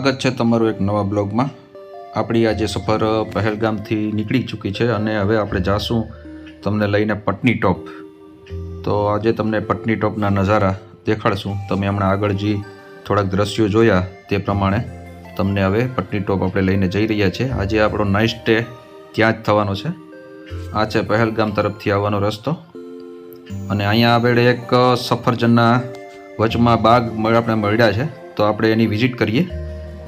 સ્વાગત છે તમારું એક નવા બ્લોગમાં. આપણી આજે સફર પહેલગામથી નીકળી ચૂકી છે અને હવે આપણે જાશું તમને લઈને પટની ટોપ. તો આજે તમને પટની ટોપના નજારા દેખાડશું. તમે હમણાં આગળ જે થોડાક દ્રશ્યો જોયા તે પ્રમાણે તમને હવે પટની ટોપ આપણે લઈને જઈ રહ્યા છીએ આજે આપણો નાઇટ સ્ટે ત્યાં જ થવાનો છે. આ છે પહેલગામ તરફથી આવવાનો રસ્તો. અને અહીંયા આપણે એક સફરજનના વચમાં બાગ આપણે મળ્યા છે. તો આપણે એની વિઝિટ કરીએ.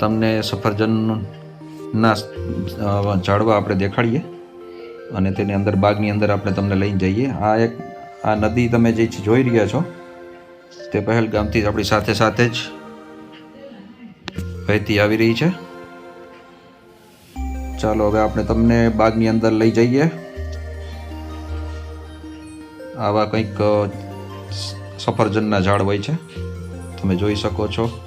તમને સફરજનના ઝાડવા આપણે દેખાડીએ અને તેની અંદર, બાગની અંદર આપણે તમને લઈને જઈએ. આ એક, આ નદી તમે જે જોઈ રહ્યા છો, તે પહેલગામથી આપણી સાથે સાથે જ વહેતી આવી રહી છે. ચાલો, હવે આપણે તમને બાગની અંદર લઈ જઈએ. આવા કંઈક સફરજનના ઝાડ હોય છે. તમે જોઈ શકો છો.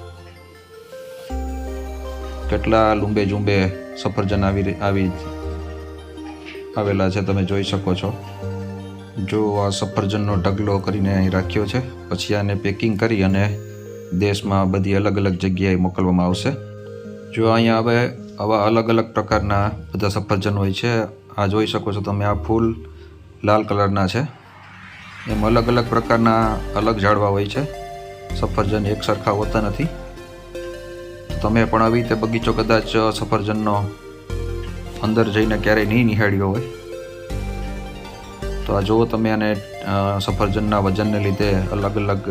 કેટલા લુંબે જુંબે સફરજન આવી આવી આવેલા છે તમે જોઈ શકો છો. જો આ સફરજનનો ઢગલો કરીને અહીં રાખ્યો છે, પછી આને પેકિંગ કરી અને દેશમાં બધી અલગ અલગ જગ્યાએ મોકલવામાં આવશે. જો અહીંયા હવે આવા અલગ અલગ પ્રકારના બધા સફરજન હોય છે, આ જોઈ શકો છો તમે આ ફૂલ લાલ કલરના છે. એમ અલગ અલગ પ્રકારના અલગ ઝાડવા હોય છે. સફરજન એક સરખા હોતા નથી. તમે પણ આવી રીતે બગીચો કદાચ સફરજનનો અંદર જઈને ક્યારેય નહીં નિહાળ્યો હોય? તો આ જુઓ તમે આને સફરજનના વજનને લીધે અલગ અલગ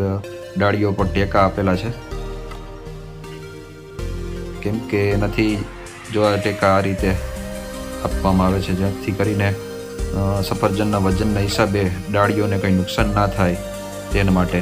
ડાળીઓ પર ટેકા આપેલા છે. કેમ કે એનાથી જો આ ટેકા આ રીતે આપવામાં આવે છે જેથી કરીને સફરજનના વજનના હિસાબે ડાળીઓને કંઈ નુકસાન ના થાય, તેના માટે.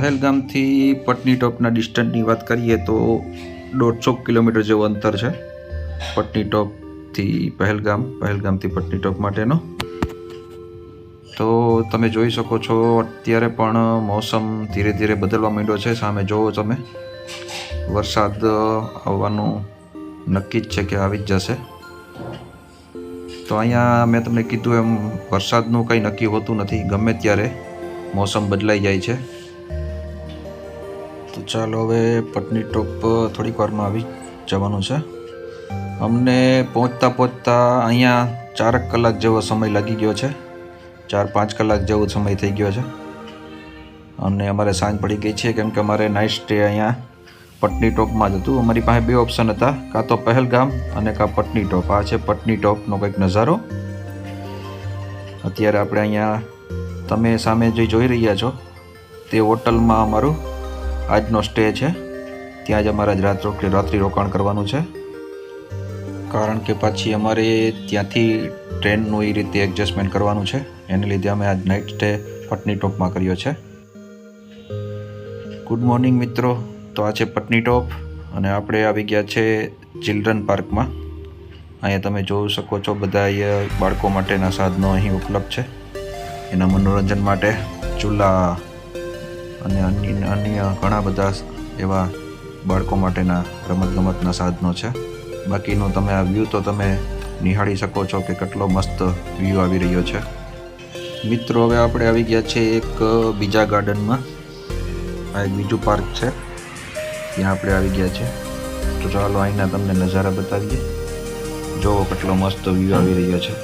પહેલગામથી પટની ટોપના ડિસ્ટન્સની વાત કરીએ તો દોઢસો કિલોમીટર જેવું અંતર છે. પટની ટોપથી પહેલગામ, પહેલગામથી પટની ટોપ માટેનો. તો તમે જોઈ શકો છો, અત્યારે પણ મોસમ ધીરે ધીરે બદલવા માંડ્યો છે. સામે જોવો તમે, વરસાદ આવવાનું નક્કી જ છે કે આવી જ જશે. તો અહીંયા મેં તમને કીધું એમ, વરસાદનું કંઈ નક્કી હોતું નથી. ગમે ત્યારે મોસમ બદલાઈ જાય છે. ચાલો હવે પટની ટોપ થોડીક વારમાં આવી જવાનું છે. અમને પહોંચતા પહોંચતા અહીંયા ચારક કલાક જેવો સમય લાગી ગયો છે. ચાર પાંચ કલાક જેવો સમય થઈ ગયો છે. અને અમારે સાંજ પડી ગઈ છે, કેમ કે અમારે નાઇટ સ્ટે અહીંયા પટની ટોપમાં જ હતું. અમારી પાસે બે ઓપ્શન હતા, કાં તો પહેલગામ અને કાં પટની ટોપ. આ છે પટની ટોપનો કંઈક નજારો. અત્યારે આપણે અહીંયા તમે સામે જે જોઈ રહ્યા છો, તે હોટલમાં અમારું આજનો સ્ટે છે. ત્યાં જ અમારે જ રાત રાત્રિ રોકાણ કરવાનું છે. કારણ કે પાછી અમારે ત્યાંથી ટ્રેનનું એ રીતે એડજસ્ટમેન્ટ કરવાનું છે. એને લીધે અમે આજ નાઇટ સ્ટે પટની ટોપમાં કર્યો છે. ગુડ મોર્નિંગ મિત્રો. તો આ છે પટની ટોપ અને આપણે આવી ગયા છે ચિલ્ડ્રન પાર્કમાં અહીંયા તમે જોઈ શકો છો બધા અહીંયા બાળકો માટેના સાધનો અહીં ઉપલબ્ધ છે. એના મનોરંજન માટે ચૂલા અને અન્ય અન્ય ઘણા બધા એવા બાળકો માટેના રમતગમતના સાધનો છે. બાકીનો તમે આ વ્યૂ તો તમે નિહાળી શકો છો કે કેટલો મસ્ત વ્યૂ આવી રહ્યો છે. મિત્રો, હવે આપણે આવી ગયા છે એક બીજા ગાર્ડનમાં આ એક બીજું પાર્ક છે. ત્યાં આપણે આવી ગયા છે તો ચાલો અહીંના તમને નજારા બતાવીએ. જોવો કેટલો મસ્ત વ્યૂ આવી રહ્યો છે.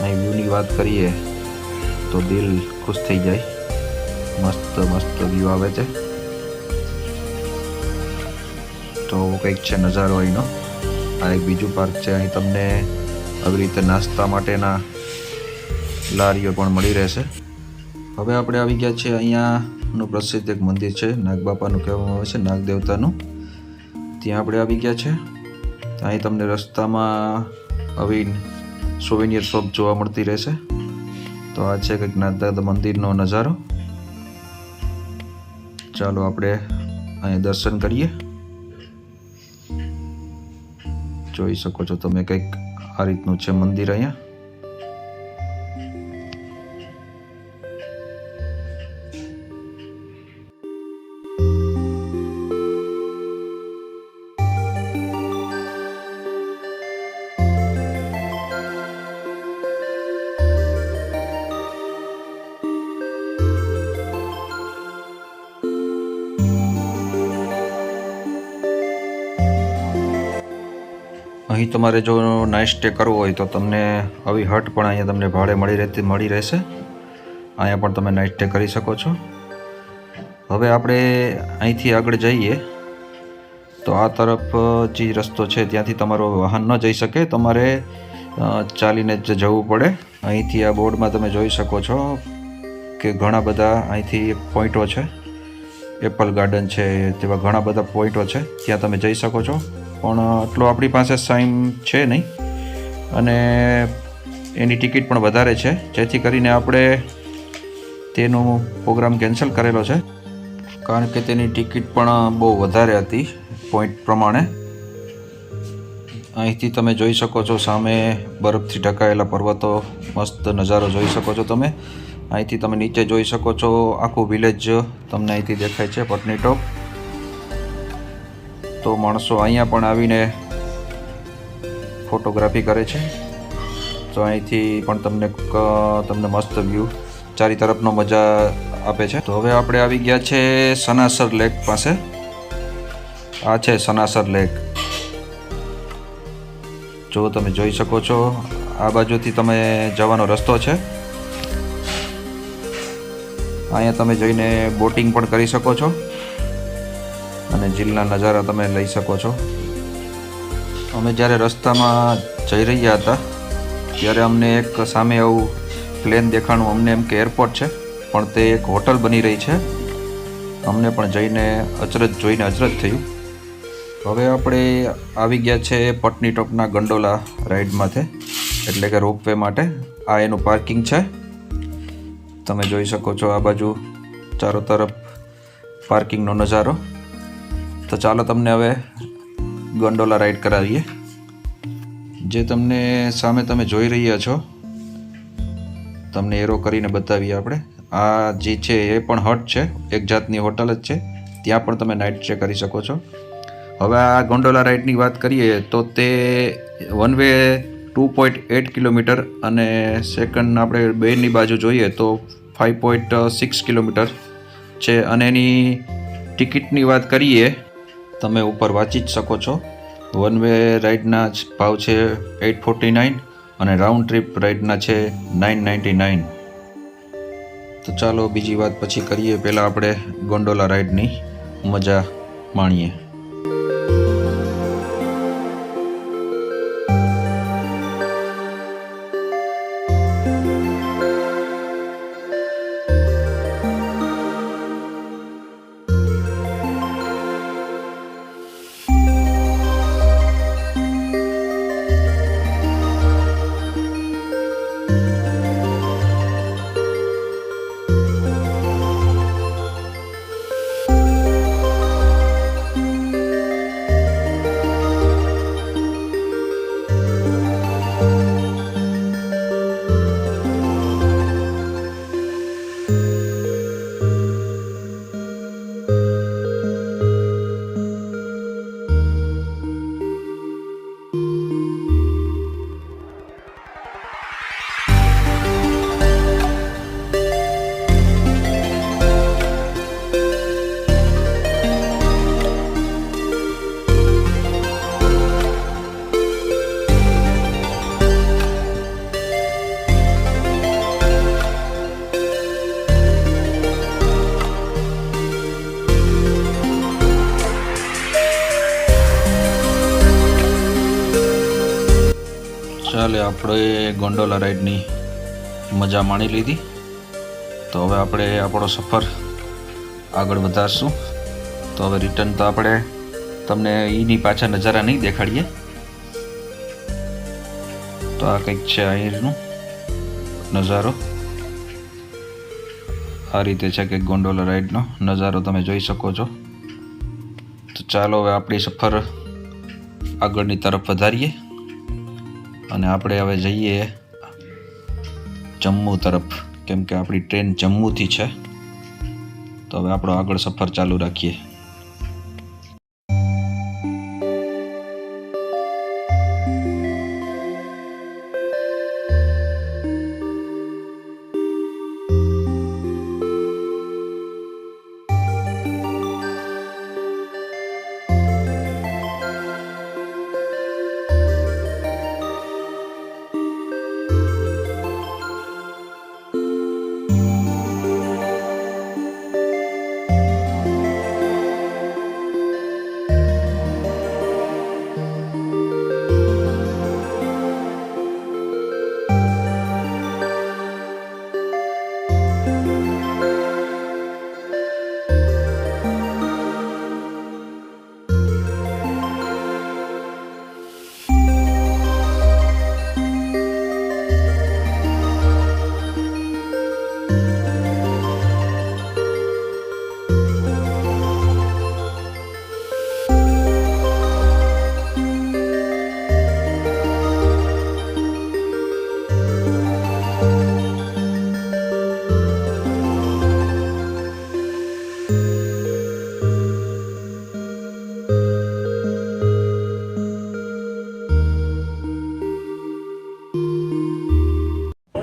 અહીં વ્યૂની વાત કરીએ તો દિલ ખુશ થઈ જાય. મસ્ત મસ્ત વ્યૂ આવે છે. તો કંઈક છે નજારો અહીંનો. આ એક બીજું પાર્ક છે. અહીં તમને આવી રીતે નાસ્તા માટેના લારીઓ પણ મળી રહેશે. હવે આપણે આવી ગયા છે અહીંયાનું પ્રસિદ્ધ એક મંદિર છે, નાગબાપાનું કહેવામાં આવે છે, નાગદેવતાનું. ત્યાં આપણે આવી ગયા છે. અહીં તમને રસ્તામાં આવી સોવિનિયર શોપ જોવા મળતી રહેશે. તો આ છે કંઈક નાગદાદા મંદિરનો નજારો. ચાલો આપણે અહીંયા દર્શન કરીએ. જોઈ શકો છો તમે કંઈક આ રીતનું છે મંદિર અહીંયા. અહીં તમારે જો નાઇટ સ્ટે કરવો હોય તો તમને આવી હટ પણ અહીંયા તમને ભાડે મળી રહેતી, મળી રહેશે. અહીંયા પણ તમે નાઇટ સ્ટે કરી શકો છો. હવે આપણે અહીંથી આગળ જઈએ. તો આ તરફ જે રસ્તો છે ત્યાંથી તમારો વાહન ન જઈ શકે. તમારે ચાલીને જ જવું પડે. અહીંથી આ બોર્ડમાં તમે જોઈ શકો છો કે ઘણા બધા અહીંથી પોઈન્ટો છે. એપલ ગાર્ડન છે, તેવા ઘણા બધા પોઈન્ટો છે. ત્યાં તમે જઈ શકો છો. પણ આટલો આપણી પાસે ટાઈમ છે નહીં. અને એની ટિકિટ પણ વધારે છે. જેથી કરીને આપણે તેનો પ્રોગ્રામ કેન્સલ કરેલો છે. કારણ કે તેની ટિકિટ પણ બહુ વધારે હતી પોઈન્ટ પ્રમાણે. અહીંથી તમે જોઈ શકો છો સામે બરફથી ઢંકાયેલા પર્વતો, મસ્ત નજારો જોઈ શકો છો તમે. અહીંથી તમે નીચે જોઈ શકો છો આખું વિલેજ તમને અહીંથી દેખાય છે, પટની તો માણસો અહીંયા પણ આવીને ફોટોગ્રાફી કરે છે. તો અહીંથી પણ તમને તમને મસ્ત વ્યૂ ચારી તરફનો મજા આપે છે. તો હવે આપણે આવી ગયા છે સનાસર લેક પાસે. આ છે સનાસર લેક જો તમે જોઈ શકો છો, આ બાજુથી તમે જવાનો રસ્તો છે. અહીંયા તમે જઈને બોટિંગ પણ કરી શકો છો. અને ઝીલના નજારા તમે લઈ શકો છો. અમે જ્યારે રસ્તામાં જઈ રહ્યા હતા, ત્યારે અમને એક સામે આવું પ્લેન દેખાણું અમને એમ કે એરપોર્ટ છે, પણ તે એક હોટલ બની રહી છે. અમને પણ જઈને અચરજ જોઈને અચરજ થયું. હવે આપણે આવી ગયા છે પટની ટોપના ગંડોલા રાઈડમાંથી, એટલે કે રોપવે માટે. આ એનું પાર્કિંગ છે. તમે જોઈ શકો છો આ બાજુ, ચારો તરફ પાર્કિંગનો નજારો. તો ચાલો તમને હવે ગંડોલા રાઈડ કરાવીએ. જે તમને સામે તમે જોઈ રહ્યા છો, તમને એરો કરીને બતાવીએ આપણે. આ જે છે એ પણ હટ છે, એક જાતની હોટલ જ છે. ત્યાં પણ તમે નાઇટ સ્ટે કરી શકો છો. હવે આ ગોંડોલા રાઇડની વાત કરીએ તો તે one way two point eight kilometre અને સેકન્ડ આપણે બેની બાજુ જોઈએ તો ફાઇવ પોઈન્ટ સિક્સ કિલોમીટર છે. અને એની ટિકિટની વાત કરીએ તમે ઉપર વાંચી જ શકો છો. વન વે રાઇડના ભાવ છે એઇટ ફોર્ટી નાઇન અને રાઉન્ડ ટ્રીપ રાઇડના છે નાઇન નાઇન્ટી નાઇન તો ચાલો બીજી વાત પછી કરીએ. પહેલાં આપણે ગોંડોલા રાઇડની મજા માણીએ. ચાલે આપણે ગોંડોલા રાઈડની મજા માણી લીધી. તો હવે આપણે આપણો સફર આગળ વધારશું. તો હવે રિટર્ન તો આપણે તમને એની પાછા નજારા નહીં દેખાડીએ. તો આ કંઈક છે અહીંનું નજારો. આ રીતે છે કે ગોંડોલા રાઈડનો નજારો તમે જોઈ શકો છો. તો ચાલો હવે આપણી સફર આગળની તરફ વધારીએ. અને આપણે હવે જઈએ જમ્મુ તરફ. કેમ કે આપણી ટ્રેન જમ્મુથી છે. તો હવે આપણો આગળ સફર ચાલુ રાખીએ.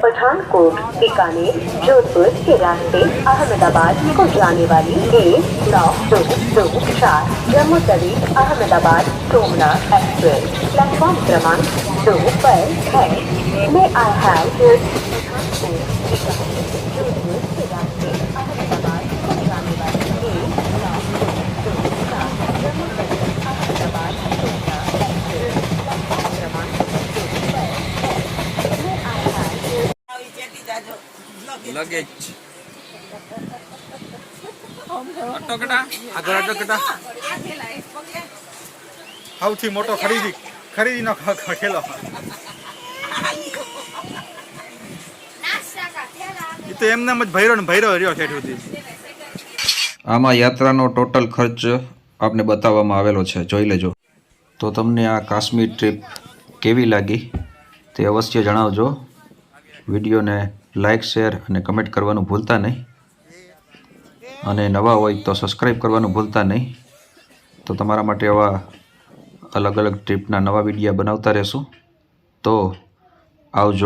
पठानकोट बीकानेर जोधपुर के रास्ते अहमदाबाद को जाने वाली एक नौ दो दो चार जम्मू तवी अहमदाबाद सोमनाथ एक्सप्रेस प्लेटफॉर्म क्रमांक दो पर है मैं आई हैव સૌથી મોટો ખરીદી ખરીદીનો ખ- ખ- ખેલો. એ તો એમને જ ભૈરો ને ભૈરો રહ્યો છે સુધી. આમાં યાત્રાનો ટોટલ ખર્ચ આપને બતાવવામાં આવેલો છે. જોઈ લેજો. તો તમને આ કાશ્મીર ટ્રીપ કેવી લાગી તે અવશ્ય જણાવજો. વિડીયોને લાઇક શેર અને કમેન્ટ કરવાનું ભૂલતા નહીં. અને નવા હોય તો સબસ્ક્રાઈબ કરવાનું ભૂલતા નહીં. તો તમારા માટે આવા અલગ અલગ ટ્રીપના નવા વિડીયા બનાવતા રહેશું. તો આવજો.